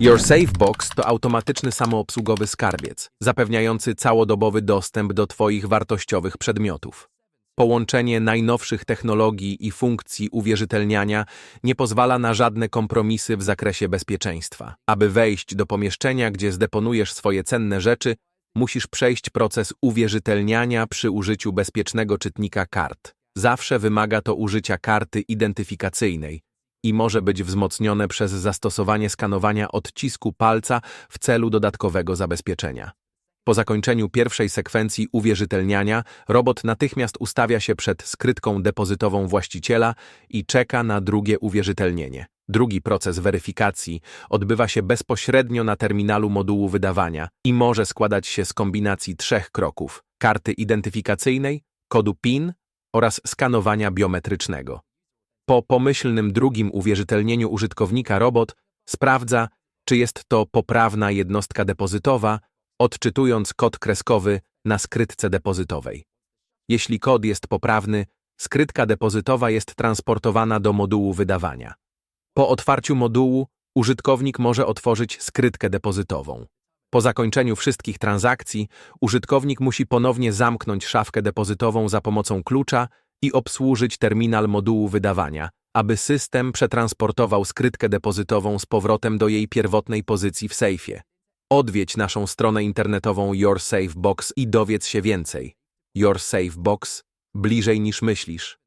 Your Safe Box to automatyczny samoobsługowy skarbiec, zapewniający całodobowy dostęp do Twoich wartościowych przedmiotów. Połączenie najnowszych technologii i funkcji uwierzytelniania nie pozwala na żadne kompromisy w zakresie bezpieczeństwa. Aby wejść do pomieszczenia, gdzie zdeponujesz swoje cenne rzeczy, musisz przejść proces uwierzytelniania przy użyciu bezpiecznego czytnika kart. Zawsze wymaga to użycia karty identyfikacyjnej i może być wzmocnione przez zastosowanie skanowania odcisku palca w celu dodatkowego zabezpieczenia. Po zakończeniu pierwszej sekwencji uwierzytelniania, robot natychmiast ustawia się przed skrytką depozytową właściciela i czeka na drugie uwierzytelnienie. Drugi proces weryfikacji odbywa się bezpośrednio na terminalu modułu wydawania i może składać się z kombinacji trzech kroków: karty identyfikacyjnej, kodu PIN oraz skanowania biometrycznego. Po pomyślnym drugim uwierzytelnieniu użytkownika robot sprawdza, czy jest to poprawna jednostka depozytowa, odczytując kod kreskowy na skrytce depozytowej. Jeśli kod jest poprawny, skrytka depozytowa jest transportowana do modułu wydawania. Po otwarciu modułu użytkownik może otworzyć skrytkę depozytową. Po zakończeniu wszystkich transakcji użytkownik musi ponownie zamknąć szafkę depozytową za pomocą klucza i obsłużyć terminal modułu wydawania, aby system przetransportował skrytkę depozytową z powrotem do jej pierwotnej pozycji w sejfie. Odwiedź naszą stronę internetową Your Safe Box i dowiedz się więcej. Your Safe Box bliżej niż myślisz.